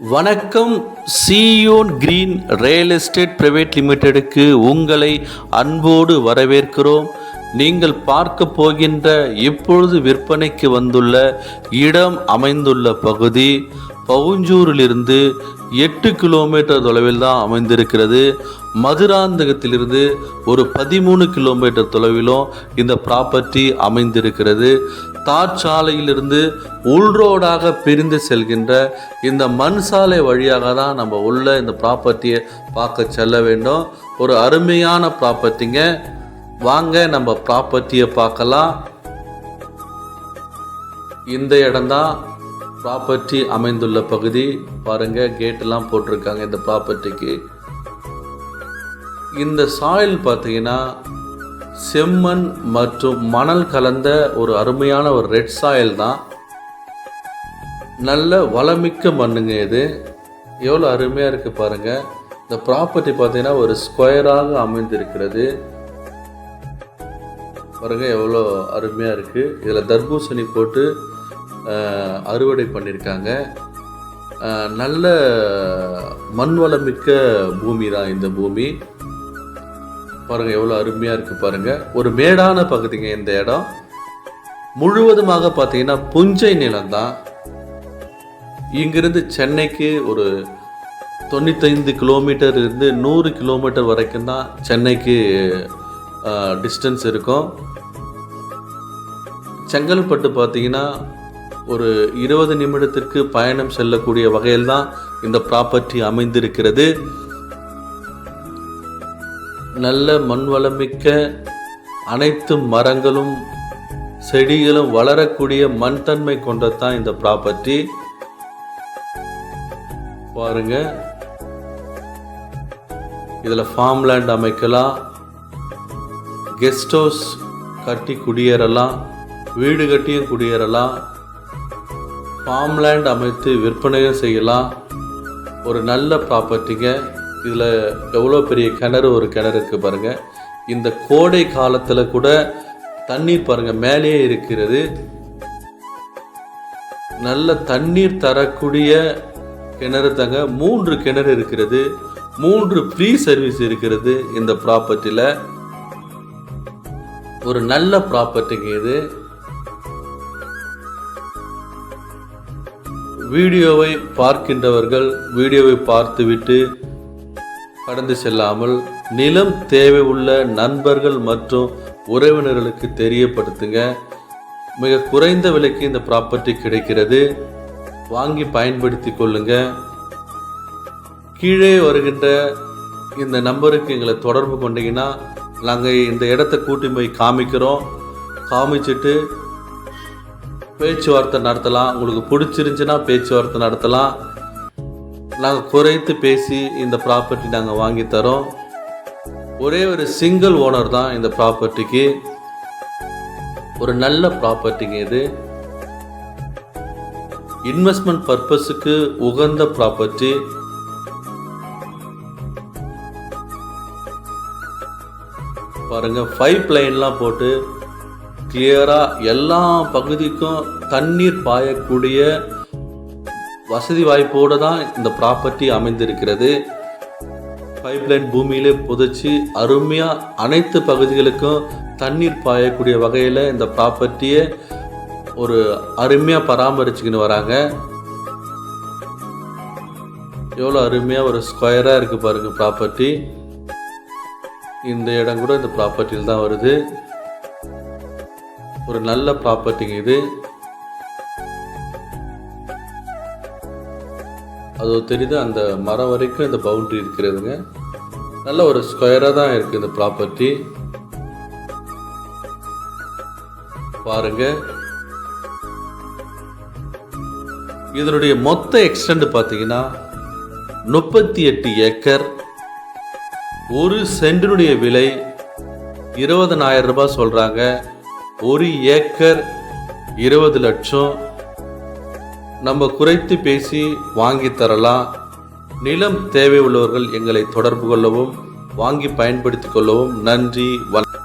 வணக்கம் Zion green real estate private லிமிடெடுக்கு உங்களை அன்போடு வரவேற்கிறோம். நீங்கள் பார்க்க போகின்ற இப்பொழுது விற்பனைக்கு வந்துள்ள இடம் அமைந்துள்ள பகுதி பவுஞ்சூரிலிருந்து எட்டு கிலோமீட்டர் தொலைவில் தான் அமைந்திருக்கிறது. மதுராந்தகத்திலிருந்து ஒரு பதிமூணு கிலோமீட்டர் தொலைவிலும் இந்த ப்ராப்பர்ட்டி அமைந்திருக்கிறது. தார் சாலையிலிருந்து உள்ரோடாக பிரிந்து செல்கின்ற இந்த மண் சாலை வழியாக தான் நம்ம உள்ள இந்த ப்ராப்பர்ட்டியை பார்க்க செல்ல வேண்டும். ஒரு அருமையான ப்ராப்பர்ட்டிங்க வாங்க நம்ம ப்ராப்பர்ட்டியை பார்க்கலாம். இந்த இடம்தான் ப்ராப்பர்ட்டி அமைந்துள்ள பகுதி பாருங்க கேட்டெல்லாம் போட்டிருக்காங்க இந்த ப்ராப்பர்ட்டிக்கு இந்த சாயில் பார்த்தீங்கன்னா செம்மண் மற்றும் மணல் கலந்த ஒரு அருமையான ஒரு ரெட் சாயில் தான். நல்ல வளமிக்க மண்ணுங்க இது. எவ்வளோ அருமையாக இருக்குது பாருங்கள் இந்த ப்ராப்பர்ட்டி பார்த்தீங்கன்னா ஒரு ஸ்கொயராக அமைந்திருக்கிறது. பாருங்க எவ்வளோ அருமையாக இருக்குது இதில் தர்பூசணி போட்டு அறுவடை பண்ணியிருக்காங்க நல்ல மண் வளமிக்க பூமி தான் இந்த பூமி. பாருங்கள் எவ்வளோ அருமையாக இருக்குது பாருங்கள் ஒரு மேடான பகுதிங்க இந்த இடம். முழுவதுமாக பார்த்தீங்கன்னா புஞ்சை நிலம்தான். இங்கிருந்து சென்னைக்கு ஒரு தொண்ணூத்தைந்து கிலோமீட்டர் இருந்து நூறு கிலோமீட்டர் வரைக்கும் தான் சென்னைக்கு டிஸ்டன்ஸ் இருக்கும். செங்கல்பட்டு பார்த்தீங்கன்னா ஒரு இருபது நிமிடத்திற்கு பயணம் செல்லக்கூடிய வகையில் தான் இந்த ப்ராப்பர்ட்டி அமைந்திருக்கிறது. நல்ல மண் வளமிக்க அனைத்து மரங்களும் செடிகளும் வளரக்கூடிய மண் தன்மை கொண்டதான் இந்த ப்ராப்பர்ட்டி பாருங்க. இதில் ஃபார்ம் லேண்ட் அமைக்கலாம். கெஸ்ட் ஹவுஸ் கட்டி குடியேறலாம். வீடு கட்டியும் குடியேறலாம். ஃபார்ம்லேண்ட் அமைத்து விற்பனையும் செய்யலாம். ஒரு நல்ல ப்ராப்பர்ட்டிங்க இதில் எவ்வளோ பெரிய கிணறு ஒரு கிணறு இருக்குது பாருங்கள் இந்த கோடை காலத்தில் கூட தண்ணீர் பாருங்கள் மேலேயே இருக்கிறது. நல்ல தண்ணீர் தரக்கூடிய கிணறு தாங்க மூன்று கிணறு இருக்கிறது. மூன்று ஃப்ரீ சர்வீஸ் இருக்கிறது இந்த ப்ராப்பர்ட்டியில் ஒரு நல்ல ப்ராப்பர்ட்டிங்க இது. வீடியோவை பார்க்கின்றவர்கள் வீடியோவை பார்த்துவிட்டு கடந்து செல்லாமல் நிலம் தேவை உள்ள நண்பர்கள் மற்றும் உறவினர்களுக்கு தெரியப்படுத்துங்க. மிக குறைந்த விலைக்கு இந்த ப்ராப்பர்ட்டி கிடைக்கிறது. வாங்கி பயன்படுத்தி கொள்ளுங்க. கீழே வருகின்ற இந்த நம்பருக்கு எங்களை தொடர்பு கொண்டீங்கன்னா நாங்கள் இந்த இடத்த கூட்டி போய் காமிக்கிறோம். காமிச்சிட்டு பேச்சுவார்த்தை நடத்தலாம். உங்களுக்கு பிடிச்சிருந்துச்சுன்னா பேச்சுவார்த்தை நடத்தலாம். நாங்கள் குறைத்து பேசி இந்த ப்ராப்பர்ட்டி நாங்கள் வாங்கி தரோம். ஒரே ஒரு சிங்கிள் ஓனர் தான் இந்த ப்ராப்பர்ட்டிக்கு ஒரு நல்ல ப்ராப்பர்ட்டிங்க இது. இன்வெஸ்ட்மெண்ட் பர்பஸுக்கு உகந்த ப்ராப்பர்ட்டி பாருங்க ஃபைப் லைன்லாம் போட்டு கிளியராக எல்லா பகுதிக்கும் தண்ணீர் பாயக்கூடிய வசதி வாய்ப்போடு தான் இந்த ப்ராப்பர்ட்டி அமைந்திருக்கிறது. பைப்லைன் பூமியிலே புதைச்சி அருமையாக அனைத்து பகுதிகளுக்கும் தண்ணீர் பாயக்கூடிய வகையில் இந்த ப்ராப்பர்ட்டியை ஒரு அருமையாக பராமரிச்சுக்கின்னு வராங்க. எவ்வளோ அருமையாக ஒரு ஸ்கொயராக இருக்குது பாருங்கள் ப்ராப்பர்ட்டி இந்த இடம் கூட இந்த ப்ராப்பர்ட்டியில் தான் வருது. ஒரு நல்ல ப்ராப்பர்ட்டிங்க இது. அது தெரியுது? அந்த மரம் வரைக்கும் இந்த பவுண்டரி இருக்கிறதுங்க. நல்ல ஒரு ஸ்கொயராக தான் இருக்குது இந்த ப்ராப்பர்ட்டி பாருங்க. இதனுடைய மொத்த எக்ஸ்டெண்ட் பார்த்தீங்கன்னா முப்பத்தி எட்டு ஏக்கர். ஒரு சென்டினுடைய விலை இருபதனாயிரம் ரூபாய் சொல்கிறாங்க ஒரு ஏக்கர் இருபது லட்சம். நம்ம குறைத்து பேசி வாங்கி தரலாம். நிலம் தேவை உள்ளவர்கள் எங்களை தொடர்பு கொள்ளவும் வாங்கி பயன்படுத்திக் கொள்ளவும் நன்றி வணக்கம்.